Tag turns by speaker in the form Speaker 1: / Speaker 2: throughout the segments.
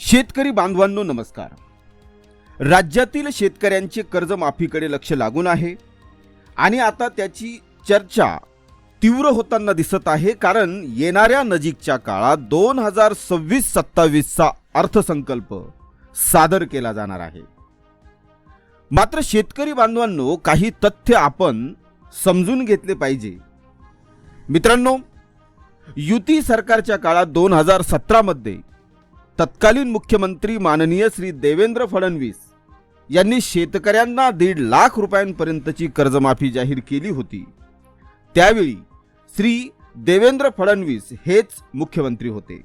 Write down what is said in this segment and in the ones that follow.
Speaker 1: शेतकरी बांधवांनो नमस्कार. राज्यातील शेतकऱ्यांचे कर्जमाफीकडे लक्ष लागून आहे आणि आता त्याची चर्चा तीव्र होताना दिसत आहे कारण येणाऱ्या नजीकच्या काळात दोन हजार सव्वीस सत्तावीसचा अर्थसंकल्प सादर केला जाणार आहे. मात्र शेतकरी बांधवांनो काही तथ्य आपण समजून घेतले पाहिजे. मित्रांनो युती सरकारच्या काळात दोन हजार सतरामध्ये तत्कालीन मुख्यमंत्री माननीय श्री देवेंद्र फडणवीस यांनी शेतकऱ्यांना दीड लाख रुपयांपर्यंतची कर्जमाफी जाहीर केली होती. त्यावेळी श्री देवेंद्र फडणवीस हेच मुख्यमंत्री होते.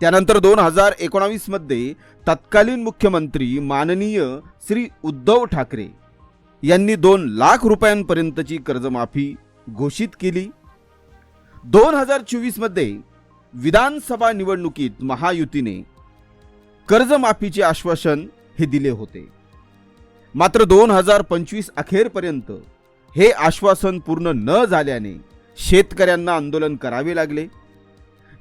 Speaker 1: त्यानंतर दोन हजार एकोणावीसमध्ये तत्कालीन मुख्यमंत्री माननीय श्री उद्धव ठाकरे यांनी दोन लाख रुपयांपर्यंतची कर्जमाफी घोषित केली. दोन हजार चोवीसमध्ये विधानसभा निवडणुकीत महायुतीने कर्जमाफीचे आश्वासन हे दिले होते. मात्र दोन हजार पंचवीस अखेरपर्यंत हे आश्वासन पूर्ण न झाल्याने शेतकऱ्यांना आंदोलन करावे लागले.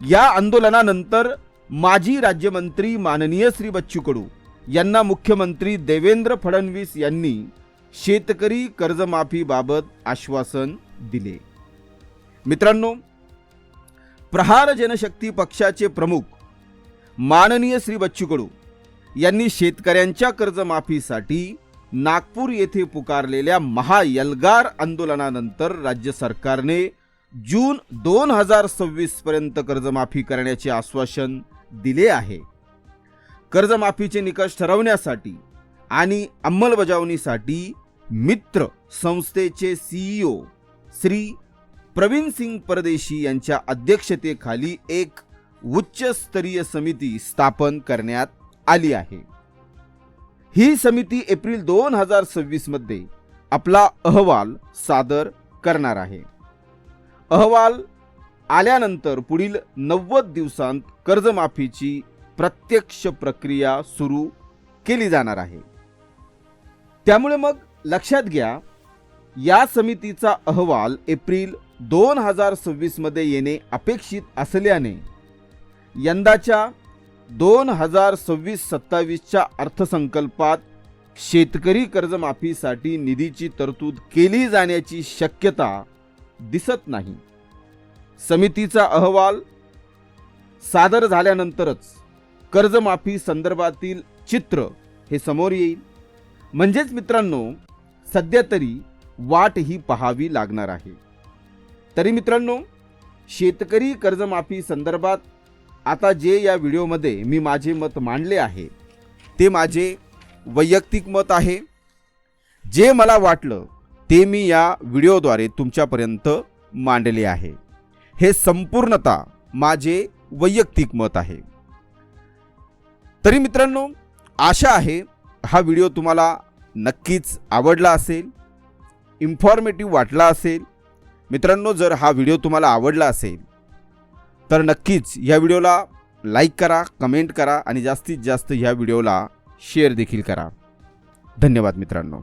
Speaker 1: या आंदोलनानंतर माजी राज्यमंत्री माननीय श्री बच्चू कडू यांना मुख्यमंत्री देवेंद्र फडणवीस यांनी शेतकरी कर्जमाफीबाबत आश्वासन दिले. मित्रांनो प्रहार जनशक्ती पक्षाचे प्रमुख माननीय श्री बच्चू कडू यांनी शेतकऱ्यांच्या कर्जमाफीसाठी नागपूर येथे पुकारलेल्या महायलगार आंदोलनानंतर राज्य सरकारने जून दोन हजार सव्वीस पर्यंत कर्जमाफी करण्याचे आश्वासन दिले आहे. कर्जमाफीचे निकष ठरवण्यासाठी आणि अंमलबजावणीसाठी मित्र संस्थेचे सीईओ श्री प्रवीण सिंग परदेशी यांच्या अध्यक्षतेखाली एक उच्चस्तरीय समिती स्थापन करण्यात आली आहे. ही समिती एप्रिल दोन हजार सव्वीसमध्ये आपला अहवाल सादर करणार आहे. अहवाल आल्यानंतर पुढील नव्वद दिवसांत कर्जमाफीची प्रत्यक्ष प्रक्रिया सुरू केली जाणार आहे. त्यामुळे मग लक्षात घ्या या समितीचा अहवाल एप्रिल दोन हजार सव्वीसमध्ये येणे अपेक्षित असल्याने यंदाच्या दोन हजार सव्वीस सत्तावीसच्या अर्थसंकल्पात शेतकरी कर्जमाफीसाठी निधीची तरतूद केली जाण्याची शक्यता दिसत नाही. समितीचा अहवाल सादर झाल्यानंतरच कर्जमाफी संदर्भातील चित्र हे समोर येईल. म्हणजेच मित्रांनो सध्या तरी वाट ही पहावी लागणार आहे. तरी मित्रांनो शेतकरी कर्जमाफी संदर्भात आता जे या व्हिडिओमध्ये मी माझे मत मांडले आहे ते माझे वैयक्तिक मत आहे. जे मला वाटलं ते मी या व्हिडिओद्वारे तुमच्यापर्यंत मांडले आहे. हे संपूर्णतः माझे वैयक्तिक मत आहे. तरी मित्रांनो आशा आहे हा व्हिडिओ तुम्हाला नक्कीच आवडला असेल इन्फॉर्मेटिव्ह वाटला असेल. मित्रांनो जर हा व्हिडिओ तुम्हाला आवडला असेल तर नक्कीच या व्हिडिओला लाईक करा कमेंट करा आणि जास्तीत जास्त ह्या व्हिडिओला शेअर देखील करा. धन्यवाद मित्रांनो.